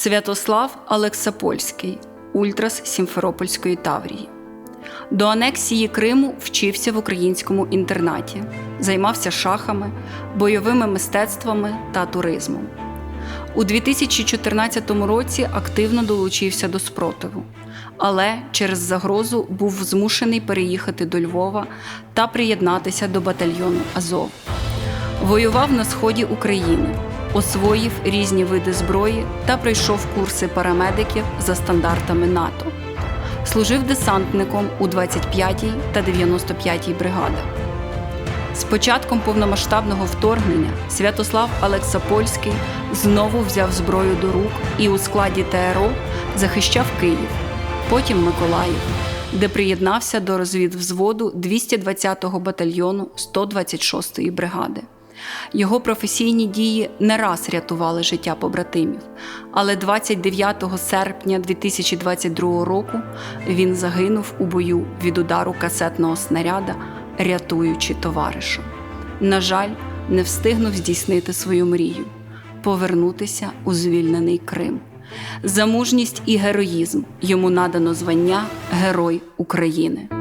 Святослав Алексапольський, Ультрас Сімферопольської Таврії. До анексії Криму вчився в українському інтернаті, займався шахами, бойовими мистецтвами та туризмом. У 2014 році активно долучився до спротиву, але через загрозу був змушений переїхати до Львова та приєднатися до батальйону Азов. Воював на сході України, освоїв різні види зброї та пройшов курси парамедиків за стандартами НАТО. Служив десантником у 25-й та 95-й бригадах. З початком повномасштабного вторгнення Святослав Алексапольський знову взяв зброю до рук і у складі ТРО захищав Київ, потім Миколаїв, де приєднався до розвідвзводу 220-го батальйону 126-ї бригади. Його професійні дії не раз рятували життя побратимів, але 29 серпня 2022 року він загинув у бою від удару касетного снаряда, рятуючи товариша. На жаль, не встигнув здійснити свою мрію повернутися у звільнений Крим. За мужність і героїзм йому надано звання Герой України.